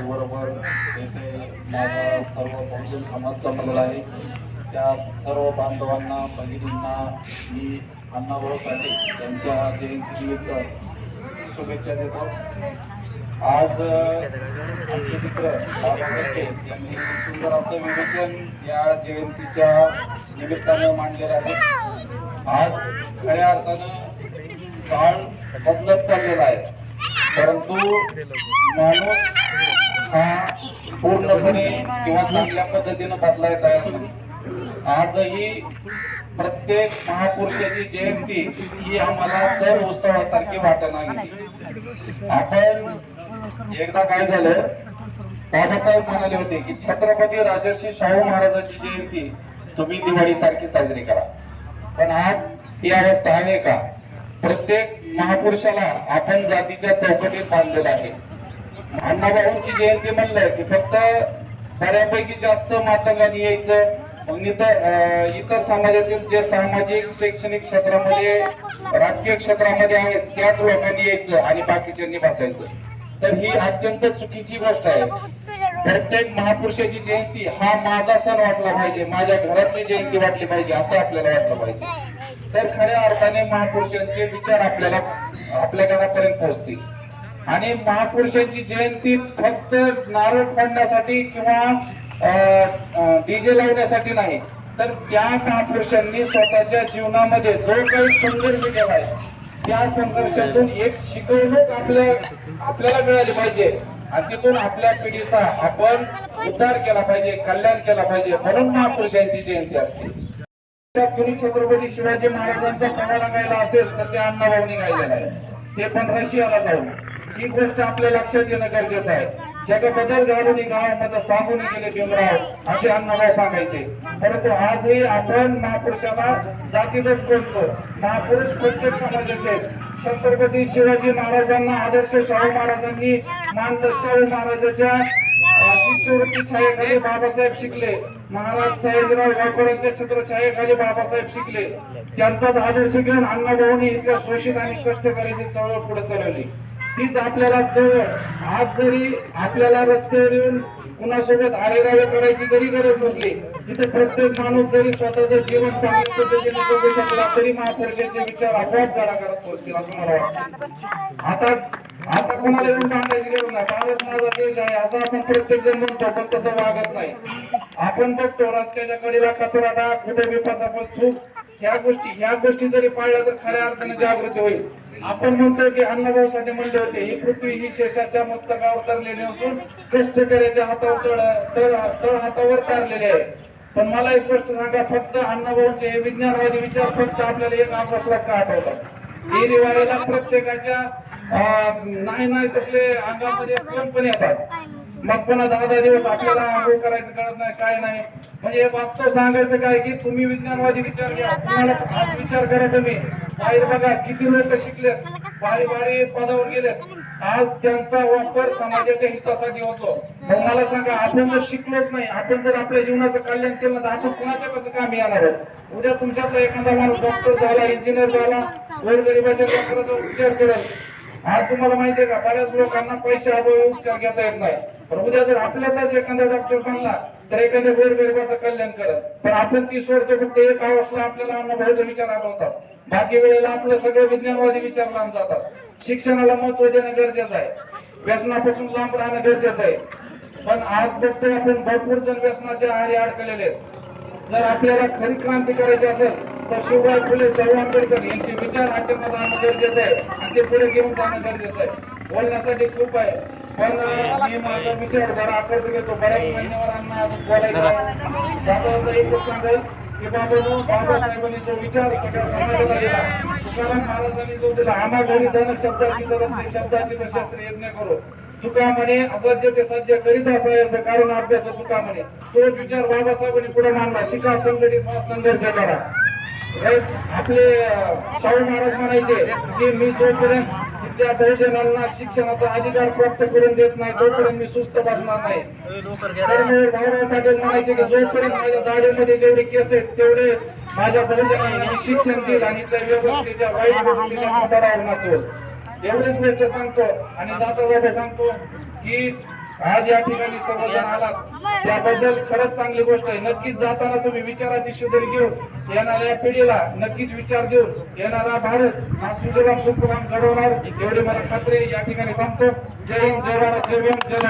बरोबर. येथे माझा सर्व बहुजन समाज जमलेला आहे. त्या सर्व बांधवांना भगिनींना मी अण्णाभाऊ साठे यांच्या जयंतीनिमित्त शुभेच्छा देतो. आज आमचे मित्र यांनी सुंदर असं विवेचन या जयंतीच्या निमित्तानं मांडलेलं आहे. आज खऱ्या अर्थानं काळ बदलत चाललेला आहे. परंतु माणूस हा पूर्णपणे किंवा चांगल्या पद्धतीनं बदलायचा आहे आजही प्रत्येक महापुरुषाची जयंती ही आम्हाला सर उत्सवासारखी वाटत नाही. आपण एकदा काय झालं बाबासाहेब म्हणाले होते की छत्रपती राजर्षी शाहू महाराजांची जयंती तुम्ही दिवाळी सारखी साजरी करा. पण आज ती अवस्था आहे का? प्रत्येक महापुरुषाला आपण जातीच्या चौकटीत बांधलेला आहे. अण्णाभाऊंची जयंती म्हणलं की फक्त बऱ्यापैकी जास्त मातंगाने यायचं. मग इतर इतर समाजातील जे सामाजिक शैक्षणिक क्षेत्रामध्ये राजकीय क्षेत्रामध्ये आहेत त्याच लोकांनी यायचं आणि बाकीच्यांनी बसायचं. तर ही अत्यंत चुकीची गोष्ट आहे. प्रत्येक महापुरुषाची जयंती हा माझा सण वाटला पाहिजे माझ्या घरातली जयंती वाटली पाहिजे असं आपल्याला वाटलं पाहिजे. तर खऱ्या अर्थाने महापुरुषांचे विचार आपल्याला आपल्या घरापर्यंत पोहोचतील. आणि महापुरुषांची जयंती फक्त नारळ फोडण्यासाठी किंवा डीजे लावण्यासाठी नाही. तर त्या महापुरुषांनी स्वतःच्या जीवनामध्ये जो काही संघर्ष केलाय त्या संघर्षातून एक शिकवणूक आपल्या आपल्याला मिळाली पाहिजे. आणि तिथून आपल्या पिढीचा आपण उद्धार केला पाहिजे कल्याण केला पाहिजे म्हणून महापुरुषांची जयंती असते. त्यात कुणी छत्रपती शिवाजी महाराजांचा पगाला गायला असेल तर ते अण्णाभाऊनी गायलेला आहे. ते पण रशियाला जाऊन. ही गोष्ट आपल्या लक्षात येणं गरजेचं आहे. जगबदल घालून गावामध्ये सांगून गेले भीमराव असे अण्णाभाऊ सांगायचे. परंतु आजही आपण महापुरुषाला जातीतच बोलतो. महापुरुष प्रत्येक समाजाचे छत्रपती शिवाजी महाराजांना आदर्श शाहू महाराजांनी मानलं. शाहू महाराजाच्या शिष्यवृत्ती छायेखाली बाबासाहेब शिकले. महाराज सयाजीराव गायकवाडांच्या छत्रछायेखाली बाबासाहेब शिकले. त्यांचाच आदर्श घेऊन अण्णाभाऊंनी इतक्या शोषित आणि कष्ट करायची चळवळ पुढे चालवली. तीच आपल्याला जवळ आज जरी आपल्याला रस्त्यावर येऊन कुणासोबत आरेरावे करायची जरी गरज नसली तिथे प्रत्येक माणूस जरी स्वतःचं जीवन चांगल्या पद्धतीने जगू शकला तरी महासर्गाचे विचार आपोआप करत पोहोचतील असं मला वाटतं. आता आता कोणाला येऊन सांगायची गरज नाही. भारत माझा देश आहे असं आपण प्रत्येक जण म्हणतो पण तसं वागत नाही. आपण बघतो रस्त्याच्या कडेला कचरा टाक कुठे विपाचा थूक ह्या गोष्टी ह्या गोष्टी जरी पाळल्या तर खऱ्या अर्थाने जागृती होईल. आपण म्हणतो की अण्णाभाऊ साठी म्हणले होते ही पृथ्वी ही शेषाच्या मस्तकावर तरलेली असून कष्टकऱ्याच्या हातावर तळ तळ तळ हातावर तारलेले आहे. पण मला एक गोष्ट सांगा फक्त अण्णाभाऊचे हे विज्ञानवादी विचार फक्त आपल्याला एक आकाशला का आठवतात? ही दिवाळीला प्रत्येकाच्या नाही नाही तसले अंगामध्ये कोण पण येतात. मग पुन्हा दहा दहा दिवस आपल्याला आंघोळ करायचं कळत नाही काय नाही. म्हणजे वास्तव सांगायचं काय की तुम्ही विज्ञानवादी विचार घ्या. तुम्हाला आज विचार करा तुम्ही. बाहेर बघा किती लोक शिकलेत. बारी बारी पदावर गेलेत. आज त्यांचा वापर समाजाच्या हितासाठी होतो. मग मला सांगा आपण जर शिकलोच नाही आपण जर आपल्या जीवनाचं कल्याण केलं तर आपण कुणाच्या कसं काम येणार आहोत? उद्या तुमच्यातला एखादा माणूस डॉक्टर झाला इंजिनियर झाला गोरगरिबाच्या डॉक्टराचा उपचार करेल. आज तुम्हाला माहितीये का बऱ्याच लोकांना पैसे अभावी उपचार घेता येत नाही. पण उद्या जर आपल्यालाच एखादा डॉक्टर बनला तर एखाद्या गोरगरिबाचं कल्याण करत पण आपण ती सोडतो फक्त एक अवस्था आपल्याला अनुभवाचा विचार आठवतात बाकी वेळेला आपलं सगळे विज्ञानवादी विचार लांब जातात. शिक्षणाला महत्त्व देणं गरजेचं आहे. व्यसनापासून लांब राहणं गरजेचं आहे. पण आज बघतोय आपण भरपूर जण व्यसनाच्या आहारी अडकलेले आहेत. जर आपल्याला खरी क्रांती करायची असेल तर शिवराय फुले शाहू आंबेडकर यांचे विचार आचरणात आणणं गरजेचं आहे. आणि ते पुढे घेऊन जाणं गरजेचं आहे. बोलण्यासाठी खूप आहे. मी माझा विचार जरा आकर्षित घेतो बऱ्याच बोलायचं एकच सांगेल की बाबा बाबासाहेबांनी जो विचार सगळ्या समाजाला दिला तुकाराम महाराजांनी जो दिला आम्हा घरी धन शब्दाची जगत शब्दाची तर शस्त्र यज्ञ करू तुका म्हणे असाध्य ते साध्य करीत असायचं कारण अभ्यास तुका म्हणे तोच विचार बाबासाहेबांनी पुढे मांडला. शिका संघटित संघर्ष करा. आपले शाहू महाराज म्हणायचे की मी जोपर्यंत इथल्या बहुजनांना शिक्षणाचा अधिकार प्राप्त करून देत नाही तोपर्यंत मी सुस्त बसणार नाही. तर भाऊराव पाटील म्हणायचे की जोपर्यंत माझ्या दाढीमध्ये जेवढे केस आहेत तेवढे माझ्या बहुजनांना मी शिक्षण देईल आणि त्या व्यवस्थेच्या वाईट गोष्टीच्या नाचवेल एवढीच गोष्ट सांगतो आणि जाता जाता सांगतो की आज या ठिकाणी सर्वजण आलात. त्याबद्दल खरंच चांगली गोष्ट आहे. नक्कीच जाताना तुम्ही विचाराची शिदोरी घेऊन येणाऱ्या पिढीला नक्कीच विचार देऊन येणारा भारत हा सुजलाम सुप्रभाम घडवणार. एवढी मला खात्री या ठिकाणी थांबतो. जय हिंद जय भारत जय भीम जय